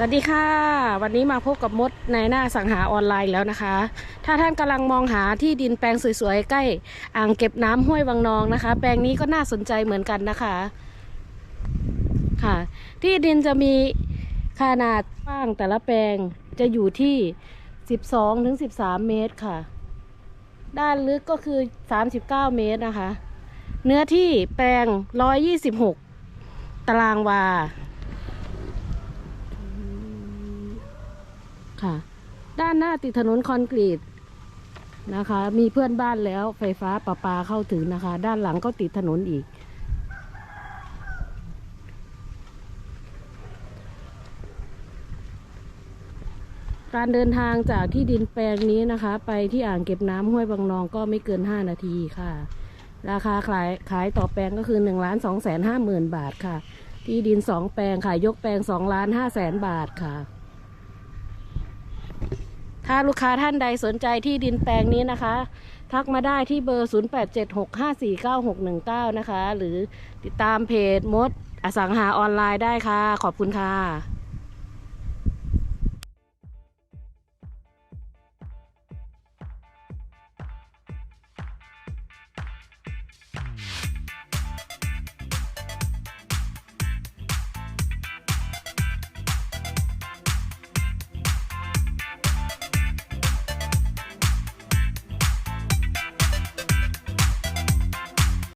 สวัสดีค่ะ วันนี้มาพบกับมดในหน้าสังหาออนไลน์แล้วนะคะ ถ้าท่านกำลังมองหาที่ดินแปลงสวยๆ ใกล้ อ่างเก็บน้ำห้วยวังนองนะคะ แปลงนี้ก็น่าสนใจเหมือนกันนะคะค่ะ ที่ดินจะมีขนาดกว้างแต่ละแปลงจะอยู่ที่ 12ถึง13 เมตรค่ะ ด้านลึกก็คือ 39 เมตรนะคะ เนื้อที่แปลง 126 ตารางวา ค่ะ ด้านหน้าติดถนนคอนกรีตนะคะ มีเพื่อนบ้านแล้วไฟฟ้าประปาเข้าถึงนะคะ ด้านหลังก็ติดถนนอีก การเดินทางจากที่ดินแปลงนี้นะคะ ไปที่อ่างเก็บน้ำห้วยบางนองก็ไม่เกิน 5 นาทีค่ะ ราคาขายขายต่อแปลงก็คือ1ล้าน2แสนห้าหมื่นบาทค่ะ ที่ดิน 2 แปลงค่ะยกแปลง2ล้าน5แสนบาทค่ะ ถ้าลูกค้าท่านใดสนใจที่ดินแปลงนี้นะคะ ทักมาได้ที่เบอร์ 0876549619 นะคะ หรือติดตามเพจมดอสังหาออนไลน์ได้ค่ะ ขอบคุณค่ะ